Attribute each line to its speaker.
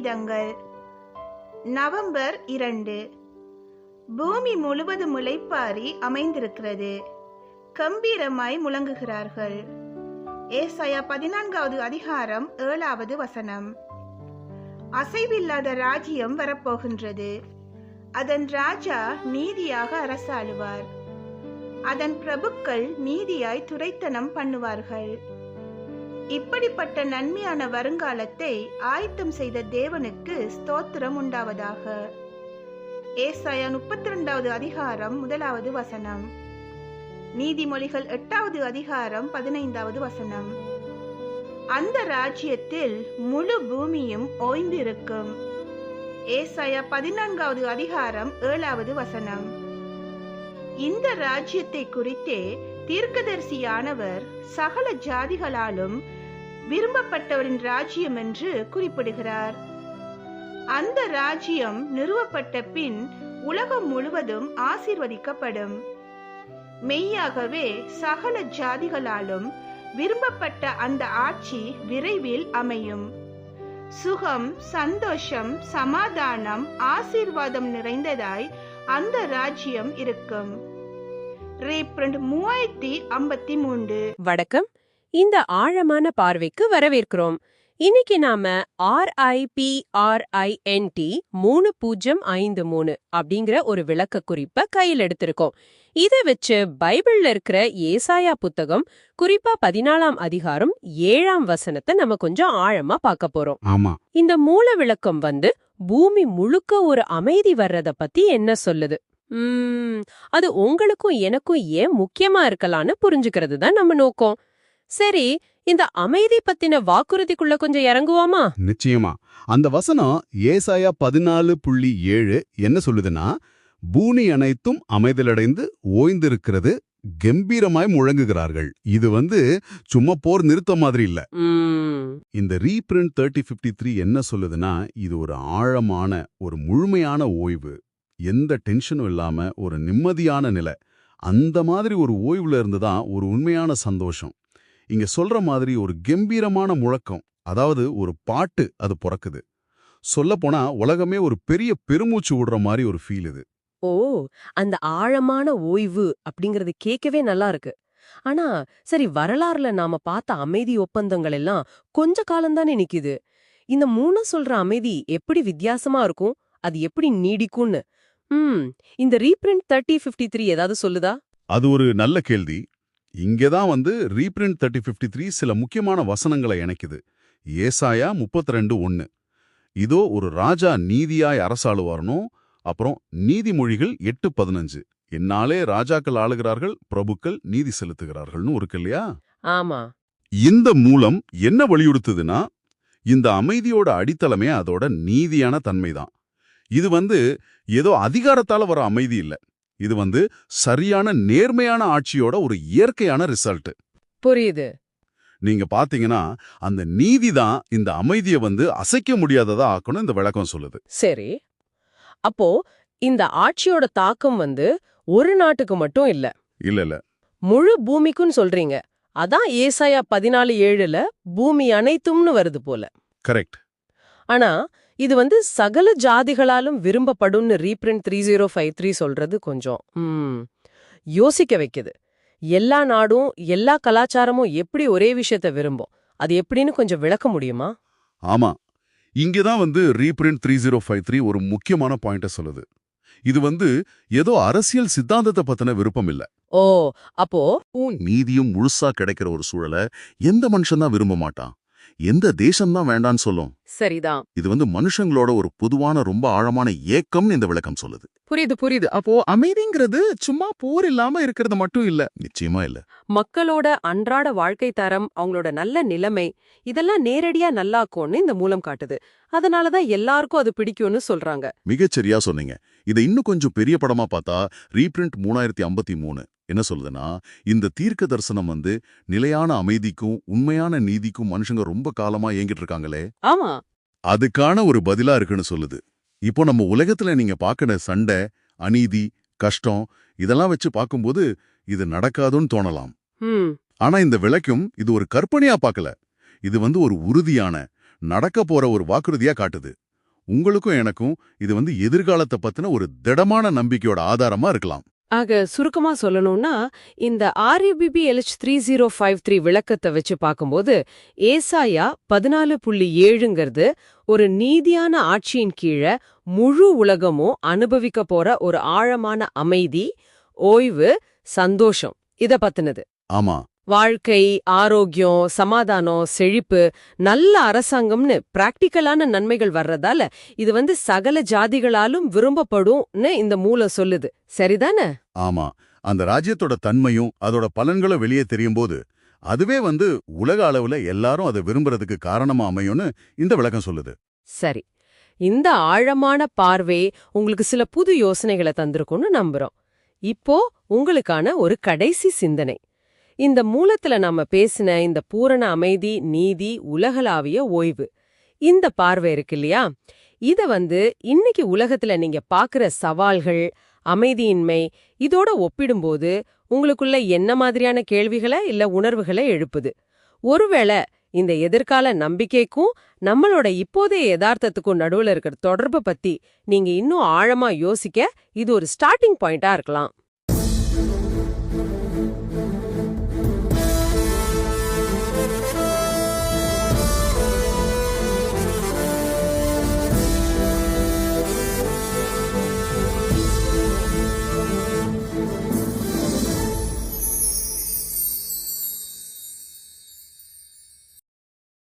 Speaker 1: கீதங்கள் November இரண்டு. பூமி முழுவதும் முளைப்பாரி அமைந்திருக்கிறது. கம்பீரமாய் முழங்குகிறார்கள். ஏசாயா பதினான்காவது அதிகாரம் ஏழாவது வசனம். அசைவில்லாத ராஜ்யம் வரப்போகின்றது. அதன் ராஜா நீதியாக அரசாளுவார். அதன் பிரபுக்கள் நீதியாய் துரைத்தனம் பண்ணுவார்கள். இப்படிப்பட்ட நன்மையான வருங்காலத்தை ஆயத்தம் செய்த தேவனுக்கு ஸ்தோத்திரம் உண்டாவதாக. ஏசாயா முப்பத்தி ரெண்டாவது அதிகாரம் முதலாவது வசனம். நீதிமொழிகள் எட்டாவது அதிகாரம் பதினைந்தாவது வசனம். அந்த ராஜ்யத்தில் முழு பூமியும் ஓய்ந்திருக்கும். ஏசாயா பதினான்காவது அதிகாரம் ஏழாவது வசனம். இந்த ராஜ்யத்தை குறித்தே தீர்க்கதரிசியானவர் சகல ஜாதிகளாலும் விரும்பப்பட்டவரின் ராஜ்யம் என்று குறிப்பிடுகிறார். அந்த ராஜ்யம் நிறுவப்பட்ட பின் உலகம் முழுவதும் ஆசீர்வதிக்கப்படும். மெய்யாகவே சகல ஜாதிகளாலும் விரும்பப்பட்ட அந்த ஆட்சி விரைவில் அமையும். சுகம் சந்தோஷம் சமாதானம் ஆசீர்வாதம் நிறைந்ததாய் அந்த ராஜ்யம் இருக்கும். ரீப்ரண்ட் மூவாயிரத்தி ஐம்பத்தி மூன்று.
Speaker 2: வணக்கம். இந்த ஆழமான பார்வைக்கு வரவேற்கிறோம். இன்னைக்கு நாம ஆர்ஐபிஆர்ஐஎன்டி மூணு பூஜ்ஜியம் ஐந்து மூணு அப்படிங்கிற ஒரு விளக்க குறிப்ப கையில் எடுத்திருக்கோம். இதை வச்சு பைபிள்ல இருக்கிற ஏசாயா புத்தகம் குறிப்பா பதினாலாம் அதிகாரம் ஏழாம் வசனத்தை நம்ம கொஞ்சம் ஆழமா பார்க்க போறோம்.
Speaker 3: ஆமா.
Speaker 2: இந்த மூல விளக்கம் வந்து பூமி முழுக்க ஒரு அமைதி வர்றத பத்தி என்ன சொல்லுது? உம் அது உங்களுக்கும் எனக்கும் ஏன் முக்கியமா இருக்கலாம்னு புரிஞ்சுக்கிறது தான் நம்ம நோக்கம். சரி இந்த அமைதி பத்தின வாக்குறுதிக்குள்ள கொஞ்சம் இறங்குவோமா?
Speaker 3: நிச்சயமா. அந்த வசனம் ஏசாயா பதினாலு புள்ளி ஏழு என்ன சொல்லுதுன்னா பூமி அனைத்தும் அமைதலடைந்து ஓய்ந்திருக்கிறது கம்பீரமாய் முழங்குகிறார்கள். இது வந்து சும்மா போர் நிறுத்த மாதிரி இல்ல. இந்த ரீபிரிண்ட் தேர்ட்டி ஃபிஃப்டி த்ரீ என்ன சொல்லுதுன்னா இது ஒரு ஆழமான ஒரு முழுமையான ஓய்வு. எந்த டென்ஷனும் இல்லாம ஒரு நிம்மதியான நிலை. அந்த மாதிரி ஒரு ஓய்வுல இருந்து தான் ஒரு உண்மையான சந்தோஷம். இங்க சொல்ற மாதிரி ஒரு கம்பீரமான முழக்கம் அதாவது ஒரு பாட்டு அது பிறக்குது. சொல்லப்போனா உலகமே ஒரு பெரிய பெருமூச்சு விடுற மாதிரி ஒரு ஃபீல் இது.
Speaker 2: ஓ! அந்த ஆழமான ஓய்வு அப்படிங்கறது கேட்கவே நல்லா இருக்கு. ஆனா சரி வரலாறுல நாம பார்த்த அமைதி ஒப்பந்தங்கள் எல்லாம் கொஞ்ச காலம்தானே நிக்குது. இந்த மூணு சொல்ற அமைதி எப்படி வித்தியாசமா இருக்கும்? அது எப்படி நீடிக்கும்னு? ம் இந்த ரீபிரிண்ட் தேர்ட்டி ஃபிஃப்டி த்ரீ ஏதாவது சொல்லுதா?
Speaker 3: அது ஒரு நல்ல கேள்வி. இங்கே தான் வந்து ரீபிரிண்ட் தேர்ட்டி ஃபிஃப்டி த்ரீ சில முக்கியமான வசனங்களை இணைக்குது. ஏசாயா முப்பத்தி ரெண்டு ஒன்று இதோ ஒரு ராஜா நீதியாய் அரசாளுவார்னும் அப்புறம் நீதிமொழிகள் எட்டு பதினஞ்சு. என்னாலே ராஜாக்கள் ஆளுகிறார்கள் பிரபுக்கள் நீதி செலுத்துகிறார்கள்னு இருக்கு இல்லையா?
Speaker 2: ஆமா.
Speaker 3: இந்த மூலம் என்ன வலியுறுத்துதுன்னா இந்த அமைதியோட அடித்தளமே அதோட நீதியான தன்மைதான். இது வந்து ஏதோ அதிகாரத்தால வர அமைதி இல்ல. இது வந்து சரியான நேர்மையான ஆட்சியோட ஒரு இயற்கையான ரிசல்ட்
Speaker 2: புரியுது.
Speaker 3: நீங்க பாத்தீங்கன்னா அந்த நீதி தான் இந்த அமைதியை வந்து அசைக்க முடியாததா ஆக்கணும் இந்த விளக்கம் சொல்லுது.
Speaker 2: சரி. அப்போ இந்த ஆட்சியோட தாக்கம் வந்து ஒரு நாட்டுக்கு மட்டும் இல்ல.
Speaker 3: இல்ல இல்ல.
Speaker 2: முழு பூமிக்குன்னு சொல்றீங்க. அதான் ஏசாயா பதினாலு ஏழுல பூமி அனைத்தும்னு வருது போல.
Speaker 3: கரெக்ட்
Speaker 2: ஆனா இது வந்து சகல ஜாதிகளாலும் விரும்பப்படும்னு reprint three zero five three சொல்றது கொஞ்சம் யோசிக்க வைக்குது. எல்லா நாடும் எல்லா கலாச்சாரமும் எப்படி ஒரே விஷயத்த விரும்பும்? அது எப்படின்னு கொஞ்சம் விளக்க முடியுமா?
Speaker 3: ஆமா. இங்கே தான் வந்து reprint three zero five three ஒரு முக்கியமான பாயிண்ட்டை சொல்லுது. இது வந்து ஏதோ அரசியல் சித்தாந்தத்தை பத்தின விருப்பம் இல்ல.
Speaker 2: ஓ அப்போ?
Speaker 3: நீதியும் முழுசா கிடைக்கிற ஒரு சூழலை எந்த மனுஷன் தான் விரும்ப மாட்டான்? எந்த தேசம்தான் வேண்டான்னு சொல்லும்.
Speaker 2: சரிதான்.
Speaker 3: இது வந்து மனுஷங்களோட ஒரு பொதுவான ரொம்ப ஆழமான ஏக்கம்னு இந்த விளக்கம் சொல்லுது.
Speaker 4: புரியுது புரியுது. அப்போ அமைதிங்கிறது சும்மா போர் இல்லாம இருக்கிறது மட்டும் இல்ல.
Speaker 3: நிச்சயமா இல்ல.
Speaker 2: மக்களோட அன்றாட வாழ்க்கை தரம் அவங்களோட நல்ல நிலைமை இதெல்லாம் நேரடியா நல்லாக்கும்னு இந்த மூலம் காட்டுது. அதனாலதான் எல்லாருக்கும் அது பிடிக்கும்னு சொல்றாங்க.
Speaker 3: மிகச்சரியா சொன்னீங்க. இதை இன்னும் கொஞ்சம் பெரிய படமா பார்த்தா ரீபிரிண்ட் மூணாயிரத்தி ஐம்பத்தி மூணு. என்ன சொல்லுதுன்னா இந்த தீர்க்க தரிசனம் வந்து நிலையான அமைதிக்கும் உண்மையான நீதிக்கும் மனுஷங்க ரொம்ப காலமா ஏங்கிட்டு இருக்காங்களே?
Speaker 2: ஆமா.
Speaker 3: அதுக்கான ஒரு பதிலா இருக்குன்னு சொல்லுது. இப்போ நம்ம உலகத்துல நீங்க பார்க்கிற சண்டை அநீதி கஷ்டம் இதெல்லாம் வச்சு பார்க்கும்போது இது நடக்காதுன்னு தோணலாம். ஆனா இந்த விளக்கும் இது ஒரு கற்பனையா பார்க்கல இது வந்து ஒரு உறுதியான நடக்க போற ஒரு வாக்குறுதியா காட்டுது. உங்களுக்கும் எனக்கும் இது வந்து எதிர்காலத்தை பத்தின ஒரு திடமான நம்பிக்கையோட ஆதாரமா இருக்கலாம்.
Speaker 2: ஆக சுருக்கமா சொல்லணும்னா இந்த RUPP LH three zero five three விளக்கத்தை வச்சு பார்க்கும்போது ஏசாயா பதினாலு புள்ளி ஏழுங்கிறது ஒரு நீதியான ஆட்சியின் கீழே முழு உலகமும் அனுபவிக்க போற ஒரு ஆழமான அமைதி ஓய்வு சந்தோஷம் இத பத்தினது.
Speaker 3: ஆமா.
Speaker 2: வாழ்க்கை ஆரோக்கியம் சமாதானம் செழிப்பு நல்ல அரசாங்கம்னு பிராக்டிக்கலான நன்மைகள் வர்றதால இது வந்து சகல ஜாதிகளாலும் விரும்பப்படும்னு இந்த மூலம் சொல்லுது. சரிதானே?
Speaker 3: ஆமா. அந்த ராஜ்யத்தோட தன்மையும் அதோட பலன்களும் வெளியே தெரியும் போது அதுவே வந்து உலக அளவுல எல்லாரும் அதை விரும்புறதுக்கு காரணமா அமையும்னு இந்த விளக்கம் சொல்லுது.
Speaker 2: சரி. இந்த ஆழமான பார்வை உங்களுக்கு சில புது யோசனைகளை தந்திருக்கும்னு நம்புறோம். இப்போ உங்களுக்கான ஒரு கடைசி சிந்தனை. இந்த மூலத்துல நாம பேசின இந்த பூரண அமைதி நீதி உலகளாவிய ஓய்வு. இந்த பார்வை இருக்கு இல்லையா? இத வந்து இன்னைக்கு உலகத்துல நீங்க பாக்குற சவால்கள் அமைதியின்மை இதோட ஒப்பிடும்போது உங்களுக்குள்ள என்ன மாதிரியான கேள்விகளை இல்ல உணர்வுகளை எழுப்புது? ஒருவேளை இந்த எதிர்கால நம்பிக்கைக்கும் நம்மளோட இப்போதைய யதார்த்தத்துக்கும் நடுவுல இருக்கிற தொடர்பை பத்தி நீங்க இன்னும் ஆழமா யோசிக்க இது ஒரு ஸ்டார்டிங் பாயிண்டா இருக்கலாம்.